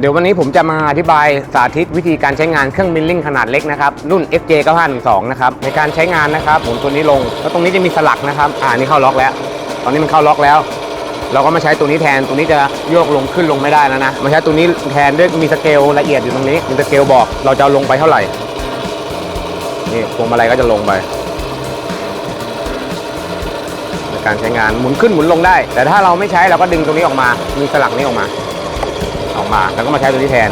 เดี๋ยววันนี้ผมจะมาอธิบายสาธิตวิธีการใช้งานเครื่องมิลลิ่งขนาดเล็กนะครับรุ่น FJ 9512นะครับในการใช้งานนะครับหมุนตัวนี้ลงแล้วตรงนี้จะมีสลักนะครับอ่านี่เข้าล็อกแล้ว ตอนนี้มันเข้าล็อกแล้ว เราก็มาใช้ตัวนี้แทนตรงนี้จะโยกลงขึ้นลงไม่ได้แล้วนะมาใช้ตัวนี้แทนด้วยมีสเกลละเอียดอยู่ตรงนี้มีสเกลบอกเราจะเอาลงไปเท่าไหร่นี่พวงมาลัยก็จะลงไปในการใช้งานหมุนขึ้นหมุนลงได้ แต่ถ้าเราไม่ใช้เราก็ดึงตรงนี้ออกมา มีสลักนี้ออกมา ออกมา แล้วก็มาใช้ตัวนี้แทน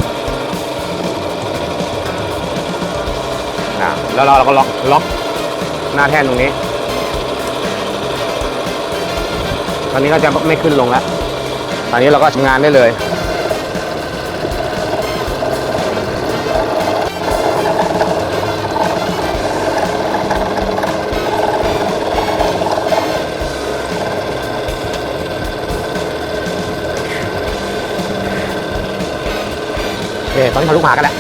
นะแล้วเราเราก็ล็อกล็อกหน้าแท่นตรงนี้ ตอนนี้ก็จะไม่ขึ้นลงแล้ว ตอนนี้เราก็ทำงานได้เลย เคตอนนี้ทะลุมากันแล้ว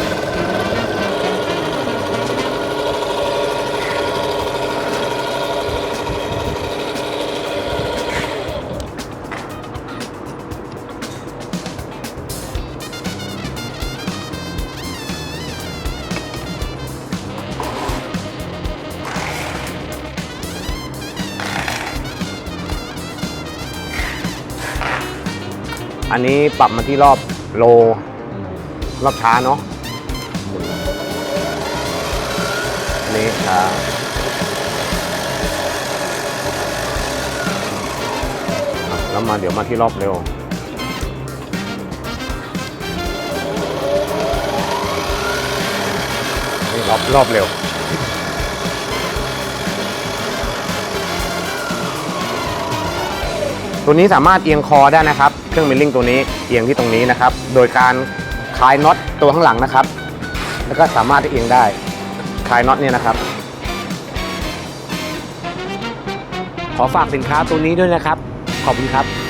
อันนี้ปรับมาที่รอบโล รอบช้าเนาะนี่ช้าอะแล้วมาเดี๋ยวมาที่รอบเร็วนี่รอบรอบเร็วตัวนี้สามารถเอียงคอได้นะครับ เครื่องมิลลิ่งตัวนี้เอียงที่ตรงนี้นะครับ โดยการ ลายน็อตตัวข้างหลังนะครับ แล้วก็สามารถเอียงได้คลายน็อตเนี่ยนะครับ ขอฝากสินค้าตัวนี้ด้วยนะครับ ขอบคุณครับ